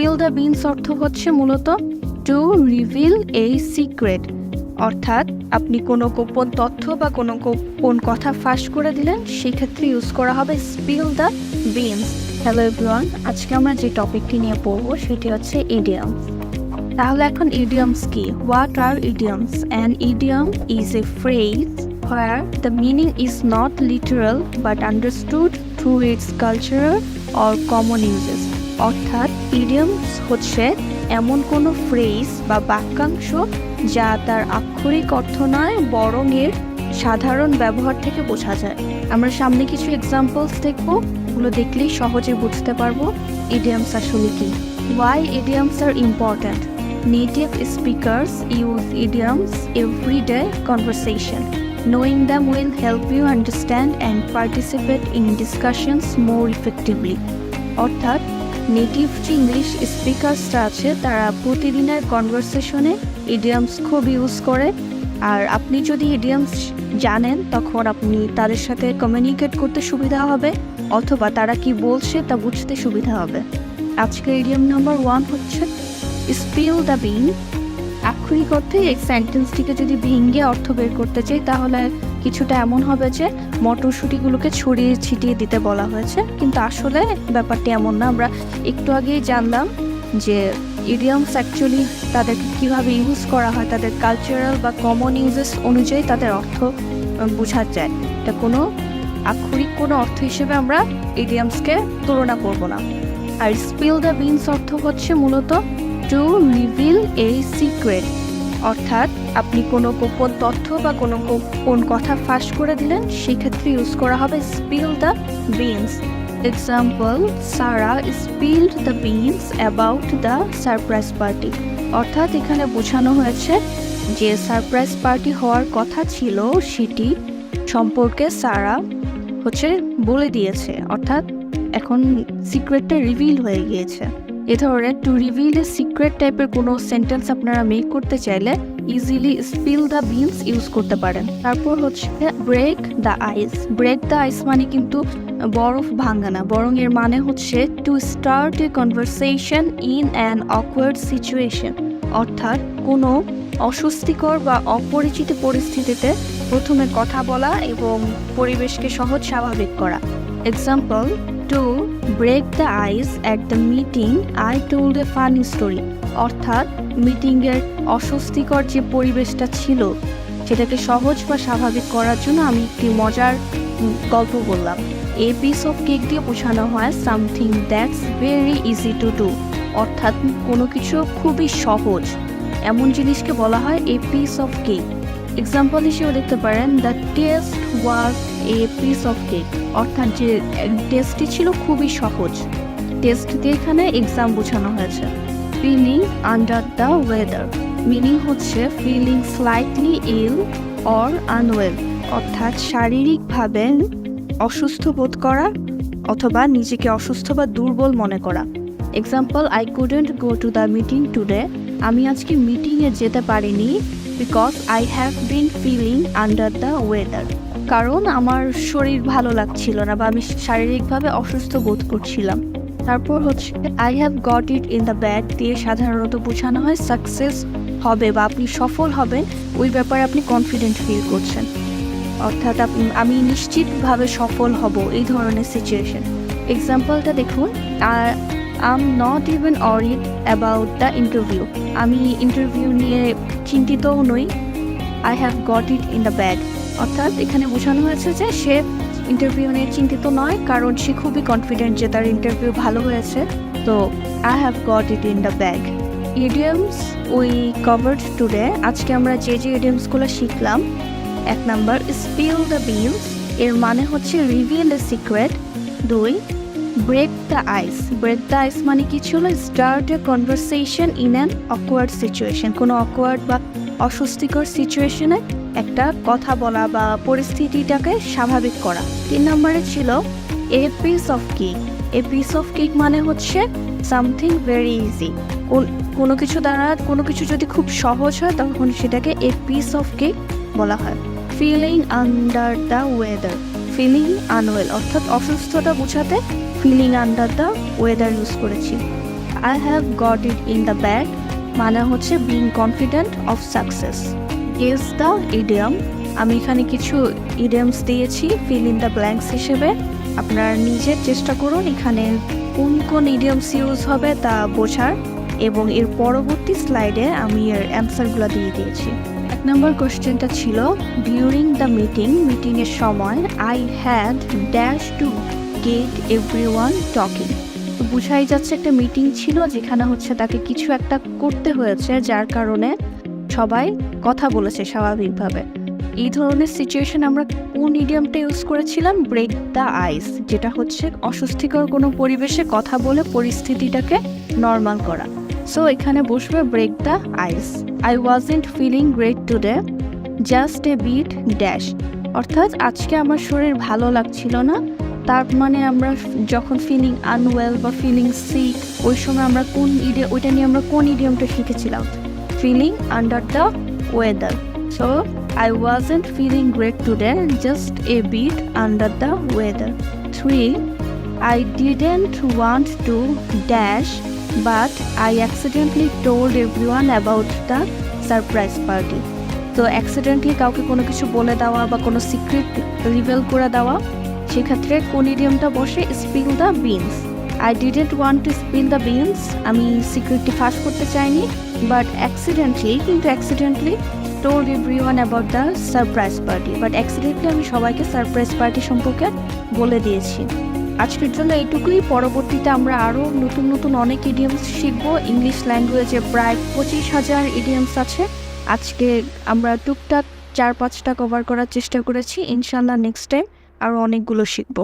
Spill the beans অর্থ হচ্ছে মূলত টু রিভিল এ সিক্রেট অর্থাৎ আপনি কোনো গোপন তথ্য বা কোনো গোপন কথা ফাঁস করে দিলেন, সেক্ষেত্রে ইউজ করা হবে spill the beans hello everyone আজকে আমরা যে টপিকটি নিয়ে পড়ব সেটি হচ্ছে ইডিয়ামস তাহলে এখন ইডিয়ামস কি? What are idioms and idiom is a phrase where the meaning is not literal but understood through its cultural or common uses অর্থাৎ ইডিয়ামস হচ্ছে এমন কোনো ফ্রেজ বা বাক্যাংশ যা তার আক্ষরিক অর্থ নয়, বরং এর সাধারণ ব্যবহার থেকে বোঝা যায়। আমরা সামনে কিছু এক্সাম্পলস দেখব, ওগুলো দেখলেই সহজে বুঝতে পারব ইডিয়ামস আসলে কি। Why idioms are important native speakers use idioms everyday conversation Knowing them will help you understand and participate in discussions more effectively. অর্থাৎ নেটিভ যে ইংলিশ স্পিকার্সরা আছে, তারা প্রতিদিনের কনভারসেশনে ইডিয়ামস খুব ইউজ করে। আর আপনি যদি ইডিয়ামস জানেন, তখন আপনি তাদের সাথে কমিউনিকেট করতে সুবিধা হবে, অথবা তারা কি বলছে তা বুঝতে সুবিধা হবে। আজকের ইডিয়াম নাম্বার ওয়ান হচ্ছে স্পিল দ্য বিন আক্ষরিক অর্থে এই সেন্টেন্সটিকে যদি ভেঙে অর্থ বের করতে চাই, তাহলে কিছুটা এমন হবে যে মটরশুঁটিগুলোকে ছড়িয়ে ছিটিয়ে দিতে বলা হয়েছে। কিন্তু আসলে ব্যাপারটি এমন না। আমরা একটু আগেই জানলাম যে ইডিয়ামস অ্যাকচুয়ালি তাদেরকে কীভাবে ইউজ করা হয়, তাদের কালচারাল বা কমন ইউজেস অনুযায়ী তাদের অর্থ বোঝা যায়। এটা কোনো আক্ষরিক কোনো অর্থ হিসেবে আমরা ইডিয়ামসকে তুলনা করব না। আর স্পিল দ্য বিনস অর্থ হচ্ছে মূলত টু রিভিল এ সিক্রেট অর্থাৎ আপনি কোনো গোপন তথ্য বা কোনো কোন কথা ফাঁস করে দিলেন, সেক্ষেত্রে ইউজ করা হবে spill the beans example Sara spilled the beans about the surprise party অর্থাৎ এখানে বোঝানো হয়েছে যে সারপ্রাইজ পার্টি হওয়ার কথা ছিল, সেটি সম্পর্কে সারা হচ্ছে বলে দিয়েছে। অর্থাৎ এখন সিক্রেটটা রিভিল হয়ে গিয়েছে। এ ধরনের টু রিভিল এ সিক্রেট টাইপের কোনো সেন্টেন্স আপনারা মেক করতে চাইলে easily spill the beans use করতে পারেন। তারপর হচ্ছে break the ice break the ice মানে কিন্তু বরফ ভাঙা না, বরং এর মানে হচ্ছে to start a conversation in an awkward situation অর্থাৎ কোনো অস্বস্তিকর বা অপরিচিত পরিস্থিতিতে প্রথমে কথা বলা এবং পরিবেশকে সহজ স্বাভাবিক করা। Example to break the ice at the meeting I told a funny story অর্থাৎ মিটিংয়ের অস্বস্তিকর যে পরিবেশটা ছিল, সেটাকে সহজ বা স্বাভাবিক করার জন্য আমি একটি মজার গল্প বললাম। এ পিস অফ কেক দিয়ে বোঝানো হয় something that's very easy to do অর্থাৎ, কোনো কিছু খুবই সহজ। এমন জিনিসকে বলা হয় a piece of cake example হিসেবে দেখতে পারেন the test was a piece of cake অর্থাৎ যে টেস্টটি ছিল খুবই সহজ। টেস্ট দিয়ে এখানে এক্সাম বোঝানো হয়েছে। Feeling under the weather meaning হচ্ছে feeling slightly ill or unwell অর্থাৎ শারীরিকভাবে অসুস্থ বোধ করা অথবা নিজেকে অসুস্থ বা দুর্বল মনে করা। Example I couldn't go to the meeting today আমি আজকে মিটিংয়ে যেতে পারিনি because I have been feeling under the weather কারণ আমার শরীর ভালো লাগছিল না বা আমি শারীরিকভাবে অসুস্থ বোধ করছিলাম। তারপর হচ্ছে I have got it in the bag দিয়ে সাধারণত বোঝানো হয় সাকসেস হবে বা আপনি সফল হবেন, ওই ব্যাপারে আপনি কনফিডেন্ট ফিল করছেন। অর্থাৎ আমি নিশ্চিতভাবে সফল হব এই ধরনের সিচুয়েশন এক্সাম্পলটা দেখুন I'm not even worried about the interview আমি ইন্টারভিউ নিয়ে চিন্তিতও নই। I have got it in the bag অর্থাৎ এখানে বোঝানো হয়েছে যে সে ইন্টারভিউ নিয়ে চিন্তিত নয়, কারণ সে খুবই কনফিডেন্ট যে তার ইন্টারভিউ ভালো হয়েছে। তো I have got it in the bag idioms we covered today আজকে আমরা যে যে ইডিয়ামসগুলো শিখলাম, এক নাম্বার স্পিল দ্য বিলস এর মানে হচ্ছে রিভিল দ্য সিক্রেট দুই break the ice break the ice মানে কি ছিল? Start a conversation in an awkward situation কোনো অকওয়ার্ড বা অস্বস্তিকর সিচুয়েশনে একটা কথা বলা বা পরিস্থিতিটাকে স্বাভাবিক করা। তিন নম্বরে ছিল a piece of cake a piece of cake মানে হচ্ছে সামথিং ভেরি ইজি কোনো কিছু দ্বারা, কোনো কিছু যদি খুব সহজ হয়, তখন সেটাকে এ পিস অফ কেক বলা হয়। Feeling under the weather feeling unwell অর্থাৎ অসুস্থতা বোঝাতে feeling under the weather use করেছি। I have got it in the bag মানে হচ্ছে being confident of success is the idiom আমি এখানে কিছু ইডিয়ামস দিয়েছি ফিল ইন দ্য ব্ল্যাঙ্কস হিসেবে। আপনারা নিজের চেষ্টা করুন এখানে কোন কোন ইডিয়ামস ইউজ হবে তা বোঝার, এবং এর পরবর্তী স্লাইডে আমি এর অ্যান্সারগুলো দিয়ে দিয়েছি। এক নম্বর কোশ্চেনটা ছিল ডিউরিং দ্য মিটিং মিটিংয়ের সময় I had dash to get everyone talking বুঝাই যাচ্ছে একটা মিটিং ছিল যেখানে হচ্ছে তাকে কিছু একটা করতে হয়েছে, যার কারণে সবাই কথা বলেছে স্বাভাবিকভাবে। এই ধরনের সিচুয়েশন আমরা কোন ইডিয়ামটা ইউজ করেছিলাম? ব্রেক দ্য আইস যেটা হচ্ছে অস্বস্তিকর কোনো পরিবেশে কথা বলে পরিস্থিতিটাকে নর্মাল করা। সো এখানে বসবে break the ice I wasn't feeling great today just a bit dash অর্থাৎ আজকে আমার শরীর ভালো লাগছিল না তার মানে আমরা যখন ফিলিং আনওয়েল বা ফিলিং সিক ওই সময় আমরা কোন ইডিয়া ওইটা নিয়ে আমরা কোন ইডিয়ামটা শিখেছিলাম? Feeling under the weather so I wasn't feeling great today just a bit under the weather three I didn't want to dash, but I accidentally told everyone about the surprise party. তো accidentally কাউকে কোনো কিছু বলে দেওয়া বা কোনো secret reveal করে দেওয়া, সেক্ষেত্রে কোন ইডিয়ামটা বসে spill the beans I didn't want to spill the beans আমি সিক্রেটটি ফাঁস করতে চাইনি বাট অ্যাক্সিডেন্টলি কিন্তু accidentally told everyone about the surprise party but accidentally আমি সবাইকে সারপ্রাইজ পার্টি সম্পর্কে বলে দিয়েছি। আজকের জন্য এইটুকুই। পরবর্তীতে আমরা আরও নতুন নতুন অনেক ইডিয়ামস শিখব। ইংলিশ ল্যাঙ্গুয়েজে প্রায় পঁচিশ হাজার ইডিয়ামস আছে। আজকে আমরা টুকটাক চার পাঁচটা কভার করার চেষ্টা করেছি। ইনশাল্লাহ নেক্সট টাইম আরও অনেকগুলো শিখব।